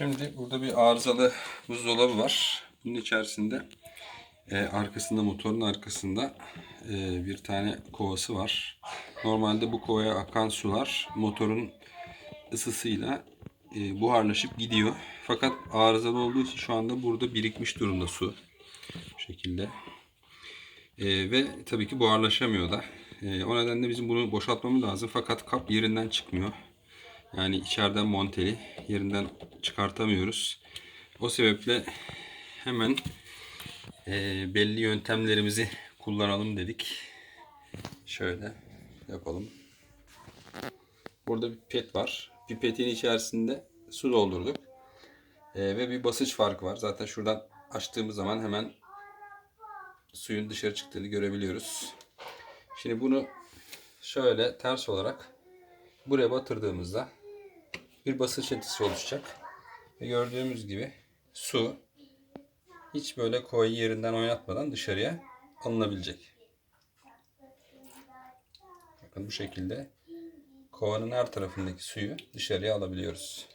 Şimdi burada bir arızalı buzdolabı var. Bunun içerisinde e, arkasında motorun arkasında e, bir tane kovası var. Normalde bu kovaya akan sular motorun ısısıyla e, buharlaşıp gidiyor. Fakat arızalı olduğu için şu anda burada birikmiş durumda su. Bu şekilde. E, ve tabii ki buharlaşamıyor da. E, o nedenle bizim bunu boşaltmamız lazım. Fakat kap yerinden çıkmıyor. Yani içeriden monteli. Yerinden çıkartamıyoruz. O sebeple hemen e, belli yöntemlerimizi kullanalım dedik. Şöyle yapalım. Burada bir pipet var. Pipetin içerisinde su doldurduk. E, ve bir basınç farkı var. Zaten şuradan açtığımız zaman hemen suyun dışarı çıktığını görebiliyoruz. Şimdi bunu şöyle ters olarak buraya batırdığımızda bir basınç etkisi oluşacak. Ve gördüğümüz gibi su hiç böyle koyu yerinden oynatmadan dışarıya alınabilecek. Bakın bu şekilde kovanın her tarafındaki suyu dışarıya alabiliyoruz.